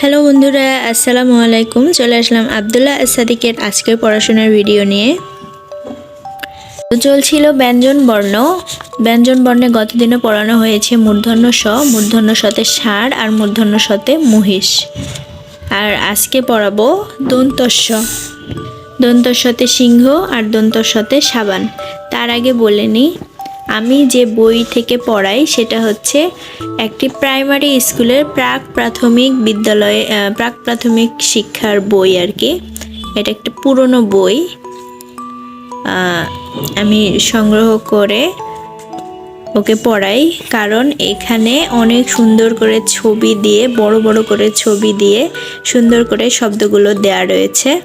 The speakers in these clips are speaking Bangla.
হ্যালো বন্ধুরা, আসসালামু আলাইকুম। চলে আসলাম আবদুল্লাহ সাদিকের আজকের পড়াশোনার ভিডিও নিয়ে। চলছিল ব্যঞ্জন বর্ণ। ব্যঞ্জন বর্ণে গতদিনে পড়ানো হয়েছে মূর্ধন্য স, মূর্ধন্য সতে ষাঁড় আর মূর্ধন্য সতে মহিষ। আর আজকে পড়াবো দন্তস্ব। দন্তস্বতে সিংহ আর দন্তস্বতে সাবান। তার আগে বলে নিই আমি যে বই থেকে পড়াই সেটা হচ্ছে একটি প্রাইমারি স্কুলের প্রাক প্রাথমিক বিদ্যালয়ে প্রাক প্রাথমিক শিক্ষার বই আর কি। এটা একটা পুরনো বই। আমি সংগ্রহ করে ওকে পড়াই কারণ এখানে অনেক সুন্দর করে ছবি দিয়ে, বড় বড় করে ছবি দিয়ে সুন্দর করে শব্দগুলো দেয়া রয়েছে।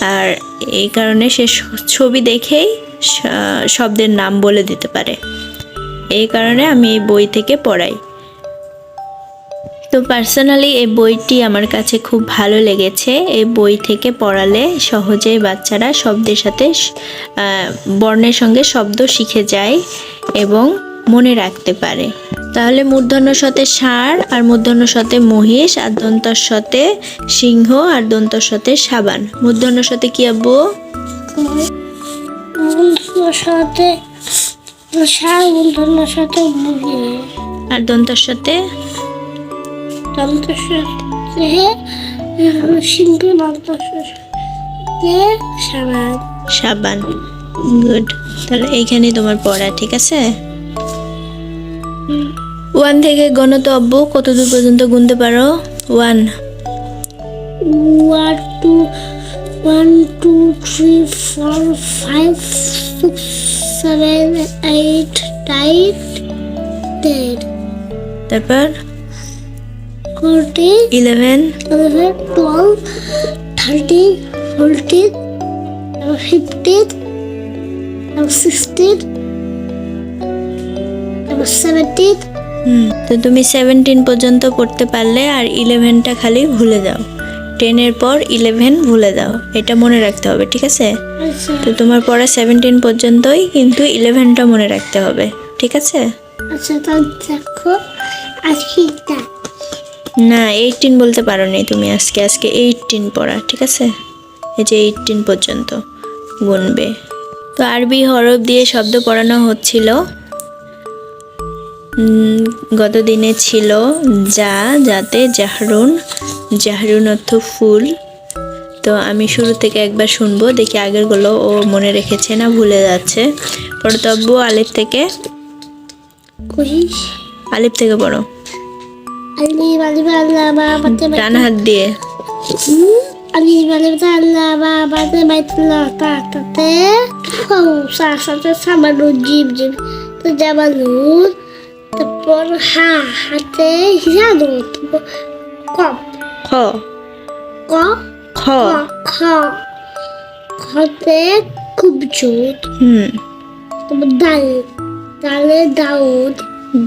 আর এই কারণে সে, ছবি দেখেই শব্দের নাম বলে দিতে পারে। এই কারণে আমি এই বই থেকে পড়াই। তো পার্সোনালি এই বইটি আমার কাছে খুব ভালো লেগেছে। এই বই থেকে পড়ালে সহজেই বাচ্চারা শব্দের সাথে বর্ণের সঙ্গে শব্দ শিখে যায় এবং মনে রাখতে পারে। তাহলে মূর্ধন্য সতে ষাঁড় আর মূর্ধন্য সতে মহিষ আর দন্তর সতে সিংহ আর দন্তর সতে সাবান। মূর্ধন্য সতে কি আব্বু? সাথে সাথে আর দন্তর সাথে? তন্ত্রের সাথে সাথে সাবান। সাবান গুড। তাহলে এইখানেই তোমার পড়া ঠিক আছে? ওয়ান থেকে গণত অব্বু কত দূর পর্যন্ত গুনতে পারো? One. One two one two three four five six seven eight nine ten তারপর fourteen eleven eleven, twelve, thirteen, fourteen, fifteen, sixteen, seventeen. তো তুমি সেভেন্টিন পর্যন্ত পড়তে পারলে আর ইলেভেনটা খালি ভুলে যাও। টেনের পর ইলেভেন ভুলে দাও এটা মনে রাখতে হবে ঠিক আছে? আচ্ছা। তো তোমার পড়া সেভেন্টিন পর্যন্তই কিন্তু ইলেভেনটা মনে রাখতে হবে ঠিক আছে? আচ্ছা না এইটিন বলতে পারো নি তুমি আজকে আজকে এইটিন পড়া ঠিক আছে? এই যে এইটিন পর্যন্ত গুনবে। তো আরবি হরফ দিয়ে শব্দ পড়ানো হচ্ছিল। গত দিনে ছিল যা যাতে জাহরুন জাহরুন অর্থ ফুল। তো আমি শুরু থেকে একবার শুনব দেখি আগেরগুলো ও মনে রেখেছে না ভুলে যাচ্ছে। পড়তব্য আলিফ থেকে। আলিফ থেকে পড়ো। ডান হাত দিয়ে। সামান্য জীব জীব। তো তারপর হা হাতে হিসাদু কপ খ। ক খ খ। খতে খুব জোট হুম। তারপর ডাল ডালে দাউদ।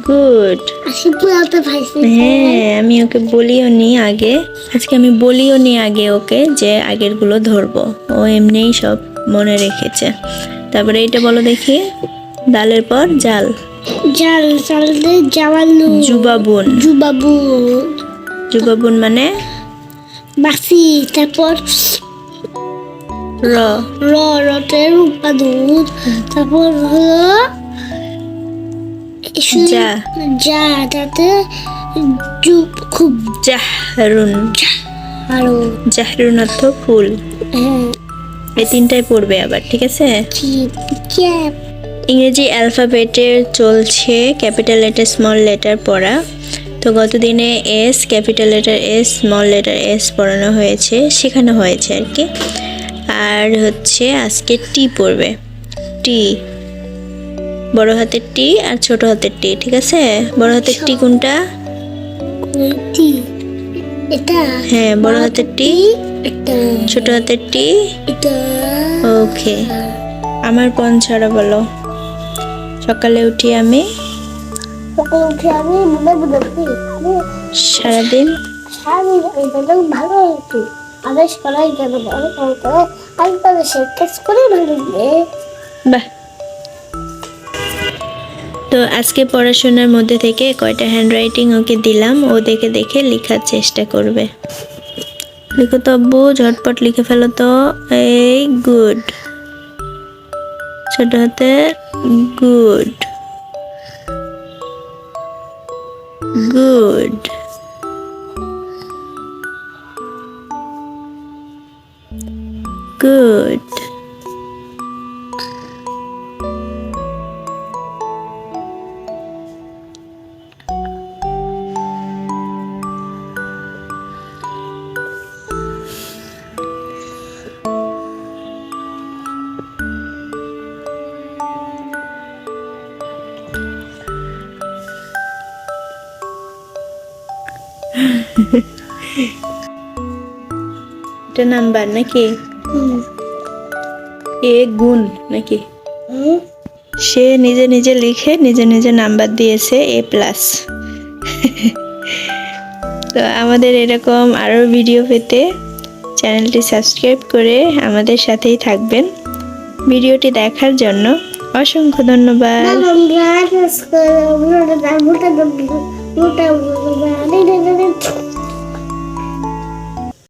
গুড। আসি পুরাতে ভাইছি হ্যাঁ আমি ওকে বলিও নি আগে। আজকে আমি বলিও নি আগে ওকে যে আগেরগুলো ধরবো। ও এমনিই সব মনে রেখেছে। তারপরে এটা বলো দেখি। ডালের পর জাল। জাল জুবাবুন জুবাবু জুবাবুন মানে? বাসি তারপর র। র রতে রূপা তারপর হলো যা। যা খুব জাহরুন। আরও জাহরুন অর্থ ফুল। হ্যাঁ। এই তিনটাই পড়বে আবার ঠিক আছে? ক্যাপ ইংরেজি অ্যালফাবেটের চলছে ক্যাপিটাল লেটার স্মল লেটার পড়া। তো গতদিনে S capital letter S small letter S পড়ানো হয়েছে শেখানো হয়েছে আর কি। আর হচ্ছে আজকে টি পড়বে। টি বড় হাতের টি আর ছোট হাতের টি ঠিক আছে? বড় হাতের টি কোনটা? হ্যাঁ বড় হাতের টি ছোট হাতের টি ওকে আমার পন ছাড়া বলো। সকালে উঠি আমি। সকালে উঠে আমি মনে বুঝেছি আমি সারাদিন? সারাদিন ভালো হয়েছে আদেশ করাই গেল ভালো করতে আমি তাদের শেষ করে ভালো বাহ। তো আজকে পড়াশোনার মধ্যে থেকে কয়টা হ্যান্ডরাইটিং ওকে দিলাম ও দেখে দেখে লেখার চেষ্টা করবে। লিখো তো আব্বু ঝটপট লিখে ফেলো তো। এই গুড ছোট হাতে good. Good. Good. এটা নাম্বার নাকি? এ গুণ নাকি? সে নিজে নিজে লিখে নিজে নিজে নাম্বার দিয়েছে এ প্লাস। তো আমাদের এরকম আরও ভিডিও পেতে চ্যানেলটি সাবস্ক্রাইব করে আমাদের সাথেই থাকবেন। ভিডিওটি দেখার জন্য অসংখ্য ধন্যবাদ।